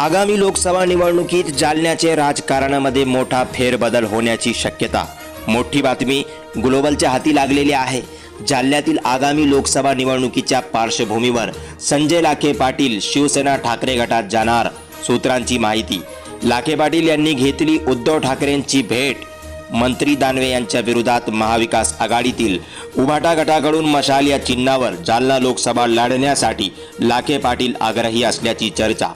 आगामी लोकसभा निवडणुकीत जालन्याचे राजकारणामध्ये मोठा फेरबदल होण्याची शक्यता. मोठी बातमी ग्लोबलच्या हाती लागलेली आहे. जालन्यातील आगामी लोकसभा निवडणुकीच्या पार्श्वभूमीवर संजय लाखे पाटील शिवसेना ठाकरे गटात जाणार सूत्रांची माहिती. लाखे पाटील यांनी घेतली उद्धव ठाकरेंची भेट. मंत्री दानवे यांच्या विरोधात महाविकास आघाडीतील उभाटा गटाकडून मशाल या चिन्हावर जालना लोकसभा लढण्यासाठी लाखे पाटील आग्रही असल्याची चर्चा.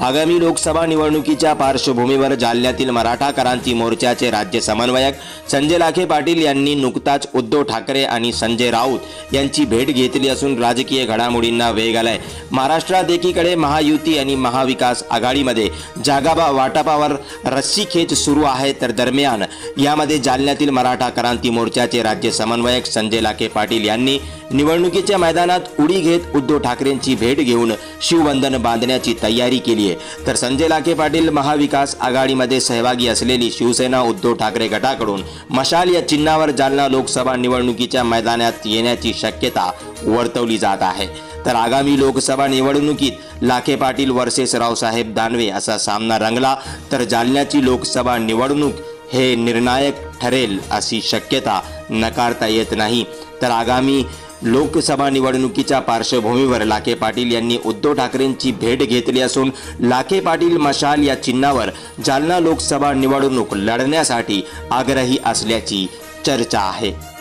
आगामी लोकसभा निवडणुकीच्या पार्श्वभूमीवर जालन्यातील मराठा क्रांती मोर्चाचे राज्य समन्वयक संजय लाखे पाटील यांनी नुकताच उद्धव ठाकरे आणि संजय राऊत यांची भेट घेतली असून राजकीय घडामोडींना वेग आलाय. महाराष्ट्रात एकीकडे महायुती आणि महाविकास आघाडीमध्ये जागाबा वाटपावर रस्सीखेच सुरू आहे तर दरम्यान यामध्ये जालन्यातील मराठा क्रांती मोर्चाचे राज्य समन्वयक संजय लाखे पाटील यांनी निवडणुकीच्या मैदानात उडी घेत उद्धव ठाकरेंची भेट घेऊन शिवबंधन बांधण्याची तयारी केली आहे. तर संजय लाखे पाटील महाविकास आघाडीमध्ये सहभागी असलेली शिवसेना उद्धव ठाकरे गटाकडून मशाल या चिन्हावर जालना लोकसभा निवडणुकीच्या मैदानात येण्याची शक्यता वर्तवली जात आहे. तर आगामी लोकसभा निवडणुकीत लाखे पाटील वर्सेस रावसाहेब दानवे असा सामना रंगला तर जालन्याची लोकसभा निवडणूक हे निर्णायक ठरेल अशी शक्यता नकारता येत नाही. तर आगामी लोकसभा निवडणुकीच्या पार्श्वभूमीवर लाखे पाटील यांनी उद्धव ठाकरेंची भेट घेतली असून लाखे पाटील मशाल या चिन्हावर जालना लोकसभा निवडणूक लढण्यासाठी आग्रही असल्याची चर्चा आहे.